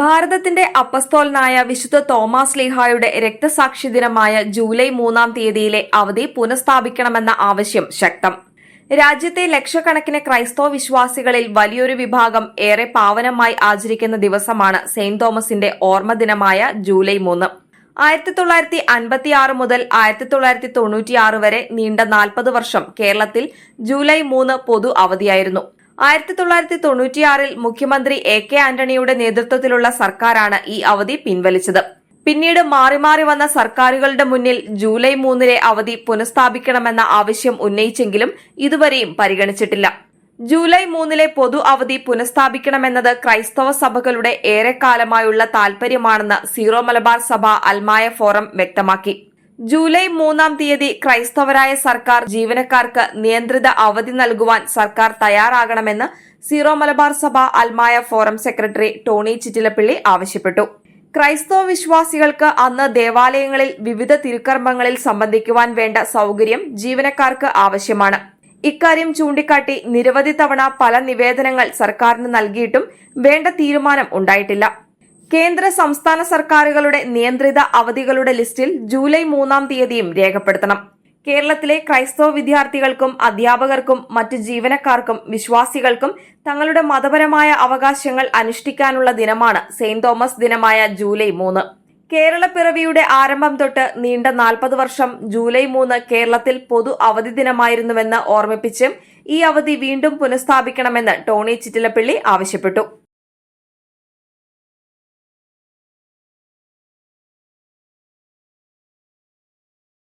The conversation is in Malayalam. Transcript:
ഭാരതത്തിന്റെ അപ്പസ്തോലനായ വിശുദ്ധ തോമസ് ലീഹായുടെ രക്തസാക്ഷി ദിനമായ ജൂലൈ മൂന്നാം തീയതിയിലെ അവധി പുനഃസ്ഥാപിക്കണമെന്ന ആവശ്യം ശക്തം. രാജ്യത്തെ ലക്ഷക്കണക്കിന് ക്രൈസ്തവ വിശ്വാസികളിൽ വലിയൊരു വിഭാഗം ഏറെ പാവനമായി ആചരിക്കുന്ന ദിവസമാണ് സെയിന്റ് തോമസിന്റെ ഓർമ്മ ദിനമായ ജൂലൈ മൂന്ന്. ആയിരത്തി തൊള്ളായിരത്തി അൻപത്തി ആറ് മുതൽ ആയിരത്തി തൊള്ളായിരത്തി തൊണ്ണൂറ്റിയാറ് വരെ നീണ്ട നാൽപ്പത് വർഷം കേരളത്തിൽ ജൂലൈ മൂന്ന് പൊതു അവധിയായിരുന്നു. ആയിരത്തി തൊള്ളായിരത്തി തൊണ്ണൂറ്റിയാറിൽ മുഖ്യമന്ത്രി എ കെ ആന്റണിയുടെ നേതൃത്വത്തിലുള്ള സർക്കാരാണ് ഈ അവധി പിൻവലിച്ചത്. പിന്നീട് മാറി മാറി വന്ന സർക്കാരുകളുടെ മുന്നിൽ ജൂലൈ മൂന്നിലെ അവധി പുനഃസ്ഥാപിക്കണമെന്ന ആവശ്യം ഉന്നയിച്ചെങ്കിലും ഇതുവരെയും പരിഗണിച്ചിട്ടില്ല. ജൂലൈ മൂന്നിലെ പൊതു അവധി പുനഃസ്ഥാപിക്കണമെന്നത് ക്രൈസ്തവ സഭകളുടെ ഏറെക്കാലമായുള്ള താൽപര്യമാണെന്ന് സീറോ മലബാർ സഭ അൽമായ ഫോറം വ്യക്തമാക്കി. ജൂലൈ മൂന്നാം തീയതി ക്രൈസ്തവരായ സർക്കാർ ജീവനക്കാർക്ക് നിയന്ത്രിത അവധി നൽകുവാൻ സർക്കാർ തയ്യാറാകണമെന്ന് സീറോ മലബാർ സഭ അൽമായ ഫോറം സെക്രട്ടറി ടോണി ചിറ്റിലപ്പിള്ളി ആവശ്യപ്പെട്ടു. ക്രൈസ്തവ വിശ്വാസികൾക്ക് അന്ന് ദേവാലയങ്ങളിൽ വിവിധ തിരുക്കർമ്മങ്ങളിൽ സംബന്ധിക്കുവാൻ വേണ്ട സൗകര്യം ജീവനക്കാർക്ക് ആവശ്യമാണ്. ഇക്കാര്യം ചൂണ്ടിക്കാട്ടി നിരവധി തവണ പല നിവേദനങ്ങൾ സർക്കാരിന് നൽകിയിട്ടും വേണ്ട തീരുമാനം ഉണ്ടായിട്ടില്ല. കേന്ദ്ര സംസ്ഥാന സർക്കാരുകളുടെ നിയന്ത്രിത അവധികളുടെ ലിസ്റ്റിൽ ജൂലൈ മൂന്നാം തീയതിയും രേഖപ്പെടുത്തണം. കേരളത്തിലെ ക്രൈസ്തവ വിദ്യാർത്ഥികൾക്കും അധ്യാപകർക്കും മറ്റ് ജീവനക്കാർക്കും വിശ്വാസികൾക്കും തങ്ങളുടെ മതപരമായ അവകാശങ്ങൾ അനുഷ്ഠിക്കാനുള്ള ദിനമാണ് സെയിന്റ് തോമസ് ദിനമായ ജൂലൈ മൂന്ന്. കേരളപ്പിറവിയുടെ ആരംഭം തൊട്ട് നീണ്ട നാൽപ്പത് വർഷം ജൂലൈ മൂന്ന് കേരളത്തിൽ പൊതു അവധി ദിനമായിരുന്നുവെന്ന് ഓർമ്മിപ്പിച്ചും ഈ അവധി വീണ്ടും പുനഃസ്ഥാപിക്കണമെന്ന് ടോണി ചിറ്റിലപ്പിള്ളി ആവശ്യപ്പെട്ടു.